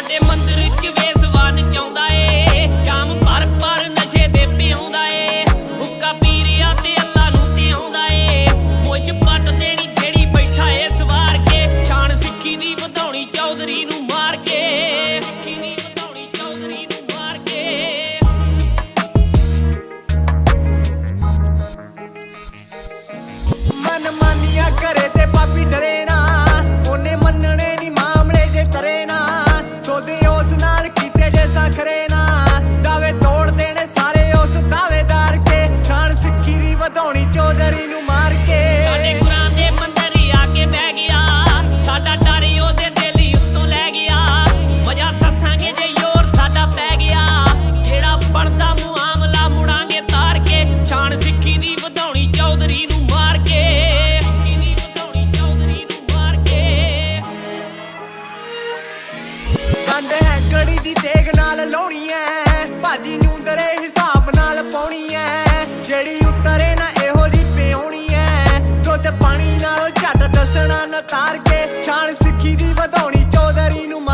ਸਾਡੇ ਮੰਦਿਰ ਚ ਵੇ ਵਧਾਉਣੀ ਚੌਧਰੀ ਨੂੰ ਮਾਰ ਕੇ। ਸਾਡੇ ਗੁਰਾਂ ਦੇ ਮੰਦਰ ਆ ਕੇ ਬਹਿ ਗਿਆ। ਸਾਡਾ ਡਰ ਉਹਦੇ ਦਿਲ ਹੀ ਲੈ ਗਿਆ। ਵਜਾ ਦੱਸਾਂਗੇ ਜੇ ਯੋਰ ਸਾਡਾ ਪੈ ਗਿਆ। ਜਿਹੜਾ ਬਣਦਾ ਮੁਆਮਲਾ ਮੁੜਾਂਗੇ ਤਾਰ ਕੇ। ਸ਼ਾਨ ਸਿੱਖੀ ਦੀ ਵਧਾਉਣੀ ਚੌਧਰੀ ਨੂੰ ਮਾਰ ਕੇ। ਸਿੱਖੀ ਦੀ ਵਧਾਉਣੀ ਚੌਧਰੀ ਨੂੰ ਮਾਰ ਕੇ। ਕੰਧ ਹੈ ਕੜੀ ਦੀ ਤੇਗ ਨਾਲ ਲਾਉਣੀ ਐ ਭਾਜੀ ஜீவதோணி ஜோதரினும்